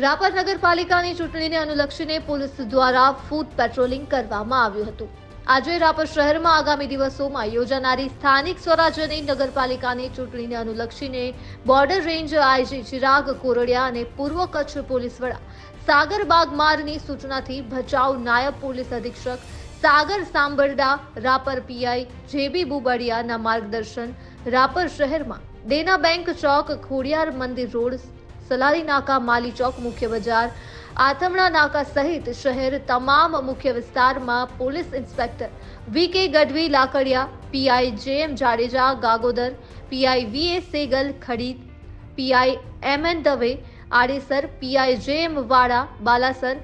રાપર નગરપાલિકાની ચૂંટણીને અનુલક્ષીને પોલીસ દ્વારા ફૂટ પેટ્રોલિંગ કરવામાં આવ્યું હતું. આજે રાપર શહેરમાં આગામી દિવસોમાં યોજાનારી સ્થાનિક સ્વરાજ્યની નગરપાલિકાની ચૂંટણીને અનુલક્ષીને border range IG Chirag Kordiya અને પૂર્વ કચ્છ પોલીસ વડા સાગર બાગમારની સૂચનાથી ભચાઉ નાયબ પોલીસ અધિક્ષક સાગર સાંબરડા રાપર પીઆઈ જેબી બુબડિયાના માર્ગદર્શન રાપર શહેરમાં દેના બેંક ચોક ખોડિયાર મંદિર રોડ સલારી નાકા, માલી ચોક, મુખ્ય બજાર. આથમણા નાકા સહિત શહેર તમામ મુખ્ય વિસ્તારમાં પોલીસ ઇન્સ્પેક્ટર વી કે Gadhvi Lakadiya PI J M Jadeja, Gagodar PI V A Segal Khadit PI M N Dave, Adesar PI J M Wada, Balasar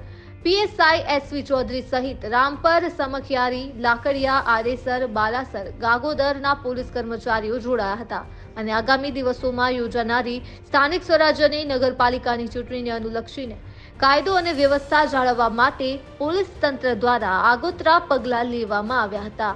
PSI SV Chaudhary સહિત રામપર, સમખિયારી, લાકડિયા, આડેસર, બાલાસર, ગાગોદરના પોલીસ કર્મચારીઓ જોડાયા હતા. અને આગામી દિવસોમાં યોજાનારી સ્થાનિક સ્વરાજ્યની નગરપાલિકાની ચૂંટણીને અનુલક્ષીને કાયદો અને વ્યવસ્થા જાળવવા માટે પોલીસ તંત્ર દ્વારા આગોતરા પગલાં લેવામાં આવ્યા હતા.